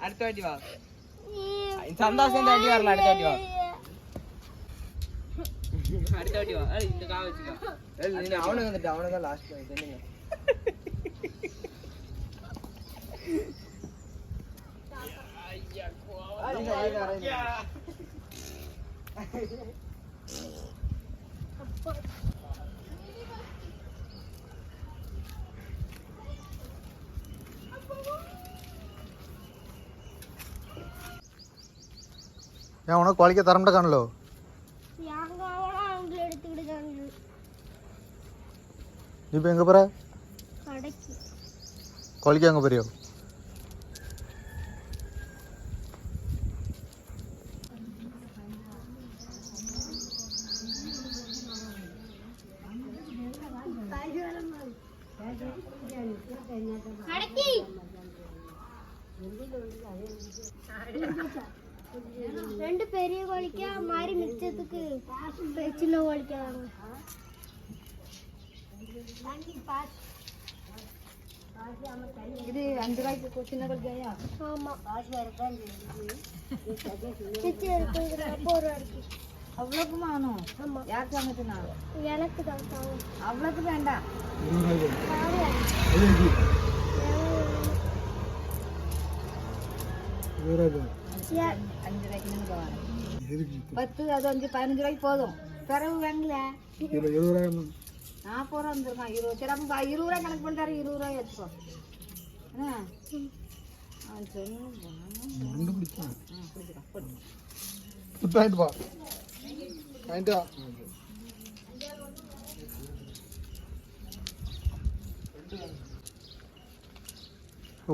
அடுத்த வாட்டி வா. சந்தோஷம் இந்த வாட்டி வரல அடுத்த வாட்டி வா. அடுத்த வாட்டி வா. இந்த காவை வச்சுக்கோ. அவனுக்கு வந்துட்டு அவனுக்கு தான் லாஸ்ட் குழைக்க தரமாட்ட காணலோ யாங்க அவனா அவங்க எடுத்துக்கிட்டு இப்போ எங்கே போகிற கடைக்கு குழைக்க அங்கே போறியோ கடைக்கு ரெண்டு பெரிய கோழிக்கா மாதிரி மிச்சத்துக்கு சின்ன கோழிக்கா வாங்க. இது அஞ்சு ரூபாய்க்கு சின்ன கொள்கையா ஆமா. மிச்சம் இருக்குது அப்போ ஒரு இருக்கு. எனக்கு தான் அவ்வளோக்கு வேண்டாம். அஞ்சு ரூபாய்க்கு நின்று போவாங்க பத்து அது அஞ்சு பதினஞ்சு ரூபாய்க்கு போதும் பிறகு வேங்கல நாற்பது ரூபா வந்துருக்கான் இருபது சரி அப்போ பா- இருபது ரூபாய் கணக்கு பண்ணிட்டாரு இருபது ரூபாய் வச்சுக்கோ என்ன அவன் சொன்ன பிடிச்சிக்கலாம் போட்டு வாங்கிட்டு வா வாங்கிட்டு வா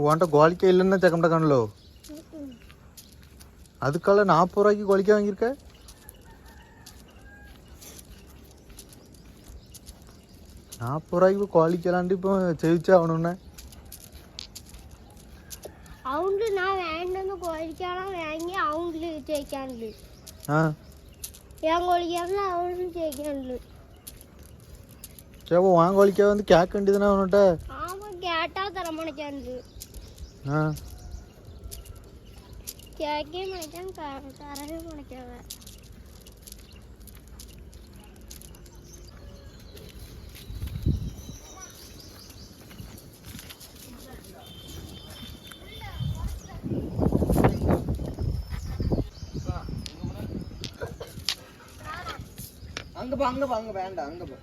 உன்ட்ட கோழிக்க இல்லைன்னா செக்கம்ட்ட காணலோ அதுக்கால நாற்பது ரூபாய்க்கு கோழிக்க வாங்கியிருக்க? நாற்பது ரூபாய்க்கு கோழிக்கலாண்டி இப்போ செவிச்சு ஆகணும்னே. அவங்க நான் வேண்டாம் கோழிக்காலாம் வாங்கி அவங்களுக்கு ஜெயிக்காண்டு ஆ. என் கோழிக்காலாம் அவனும் ஜெயிக்காண்டு சரி வாங்க கோழிக்க வந்து கேட்க வேண்டியதுனா அவன்கிட்ட அவன் கேட்டா தர மாட்டேக்காண்டு ஆ. கேட்கவே மாட்டேன் தரவே மாட்டேக்காவ அங்க போ அங்க போ அங்க வேண்டாம் அங்க போ.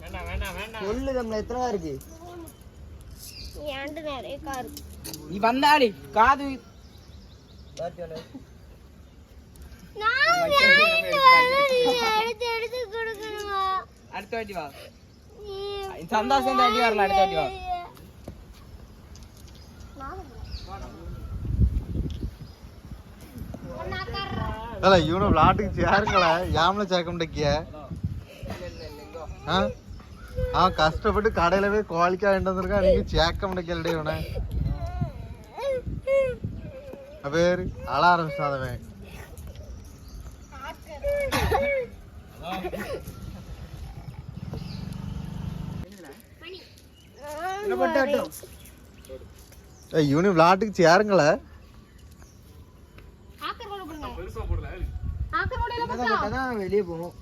வேண்டாம் வேண்டாம் வேண்டாம். சொல்லு நம்மள எத்தனை இருக்கு? நீ வந்தாடி காது. வா. சந்தோஷம் தாண்டி வரல அடுத்த வாட்டி வா. அல இவனை விளாட்டுக்கு சேருங்களா யாமல சேர்க்க மாட்டேக்கிய ஆ? அவன் கஷ்டப்பட்டு கடையில போய் குவாலிக்கா வேண்டு வந்திருக்கான் நீங்க சேக்க முடிக்கலடே இவனை. பேரு அழ ஆரம்பிச்சான் அவன் இவனு விளாட்டுக்கு சேருங்களே. வெளியே போகும்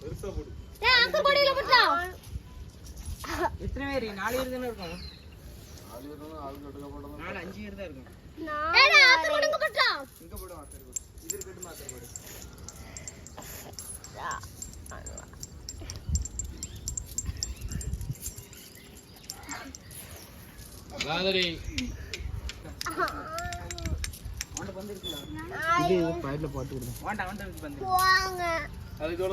எத்தனை பேர்? நாலு பேர் தானே இருக்கும். நாலு அஞ்சு பேர் தான் இருக்கும். இங்க போடு மாத்தர் போடு இது இருக்கட்டும் மாத்தர் போடு இது பயிரில் போட்டு விடுங்க வேண்டாம் வேண்டாம் வந்து போவாங்க அதுக்கோட